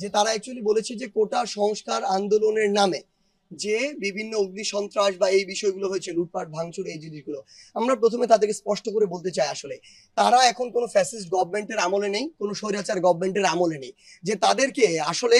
যে তারা অ্যাকচুয়ালি বলেছে যে কোটা সংস্কার আন্দোলনের নামে যে বিভিন্ন অগ্নি সন্ত্রাস বা এই বিষয়গুলো হয়েছে, লুটপাট, ভাঙচুর, এই জিনিসগুলো। আমরা প্রথমে তাদেরকে স্পষ্ট করে বলতে চাই আসলে, তারা এখন কোনো ফ্যাসিস্ট গভর্নমেন্টের আমলে নেই, কোনো স্বৈরাচার গভর্নমেন্টের আমলে নেই। যে তাদেরকে আসলে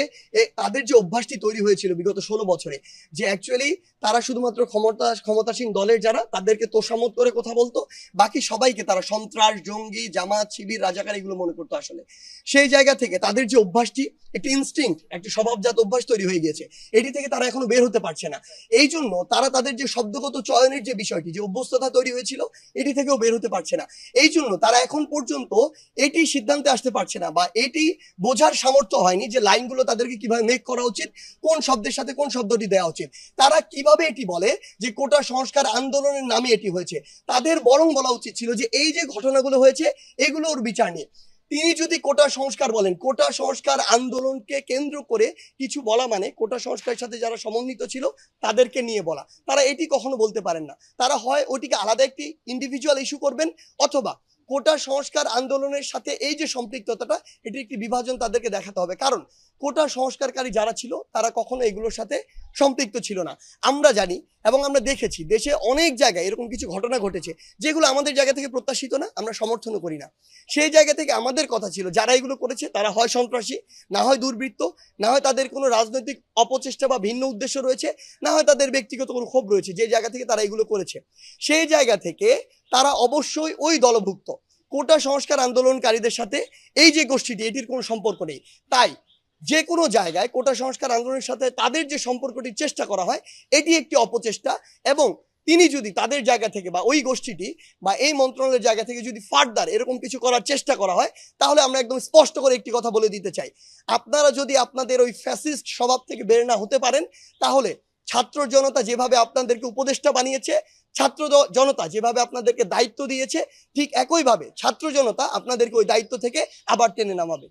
তাদের যে অভ্যাসটি তৈরি হয়েছিল বিগত ষোলো বছরে, যে অ্যাকচুয়ালি তারা শুধুমাত্র ক্ষমতা, ক্ষমতাসীন দলের যারা, তাদেরকে তোষামত করে কথা বলতো, বাকি সবাইকে তারা সন্ত্রাস, জঙ্গি জামাত শিবির, রাজাকার এগুলো মনে করতো আসলে। সেই জায়গা থেকে তাদের যে অভ্যাসটি একটি ইনস্টিংক্ট একটি স্বভাবজাত অভ্যাস তৈরি হয়ে গেছে এটি থেকে তারা এখনও বের হতে পারছে না। এই জন্য তারা তাদের যে শব্দগত চয়নের যে বিষয়টি, যে অভ্যস্ততা তৈরি হয়েছিল, এটি থেকেও বের হতে পারছে না। এই জন্য তারা এখন পর্যন্ত এটি সিদ্ধান্তে আসতে পারছে না বা এটি বোঝার সামর্থ্য হয়নি যে লাইনগুলো তাদেরকে কীভাবে মেক করা উচিত, কোন শব্দের সাথে কোন শব্দটি দেওয়া উচিত। তারা কীভাবে এটি বলে যে কোটা সংস্কার আন্দোলনের নামে এটি হয়েছে? তাদের বরং বলা উচিত ছিল যে এই যে ঘটনাগুলো হয়েছে, এগুলোর বিচার নিয়ে। তিনি যদি কোটা সংস্কার বলেন, কোটা সংস্কার আন্দোলনকে কেন্দ্র করে কিছু বলা মানে কোটা সংস্কারের সাথে যারা সমন্বিত ছিল তাদেরকে নিয়ে বলা। তারা এটি কখনো বলতে পারেন না। তারা হয় ওটিকে আলাদা একটি ইন্ডিভিজুয়াল ইস্যু করবেন অথবা কোটা সংস্কার আন্দোলনের সাথে এই যে সম্পৃক্ততাটা, এটি একটি বিভাজন তাদেরকে দেখাতে হবে। কারণ কোটা সংস্কারকারী যারা ছিল, তারা কখনো এগুলোর সাথে সম্পৃক্ত ছিল না। আমরা জানি এবং আমরা দেখেছি, দেশে অনেক জায়গায় এরকম কিছু ঘটনা ঘটেছে, যেগুলো আমাদের জায়গা থেকে প্রত্যাশিত না, আমরা সমর্থনও করি না। সেই জায়গা থেকে আমাদের কথা ছিল, যারা এগুলো করেছে তারা হয় সন্ত্রাসী, না হয় দুর্বৃত্ত, না হয় তাদের কোনো রাজনৈতিক অপচেষ্টা বা ভিন্ন উদ্দেশ্য রয়েছে, না হয় তাদের ব্যক্তিগত কোনো ক্ষোভ রয়েছে, যে জায়গা থেকে তারা এগুলো করেছে। সেই জায়গা থেকে তারা অবশ্যই ওই দলভুক্ত। কোটা সংস্কার আন্দোলনকারীদের সাথে এই যে গোষ্ঠীটি, এটির কোনো সম্পর্ক নেই। তাই যে কোনো জায়গায় কোটা সংস্কার আন্দোলনের সাথে তাদের যে সম্পর্কটি চেষ্টা করা হয়, এটি একটি অপচেষ্টা এবং তিনি যদি তাদের জায়গা থেকে বা ওই গোষ্ঠীটি বা এই মন্ত্রণালয়ের জায়গা থেকে যদি ফার্দার এরকম কিছু করার চেষ্টা করা হয়, তাহলে আমরা একদম স্পষ্ট করে একটি কথা বলে দিতে চাই। আপনারা যদি আপনাদের ওই ফ্যাসিস্ট স্বভাব থেকে বের না হতে পারেন, তাহলে ছাত্র জনতা যেভাবে আপনাদেরকে উপদেষ্টা বানিয়েছে, ছাত্র জনতা যেভাবে আপনাদেরকে দায়িত্ব দিয়েছে, ঠিক একইভাবে ছাত্র জনতা আপনাদেরকে ওই দায়িত্ব থেকে আবার টেনে নামাবে।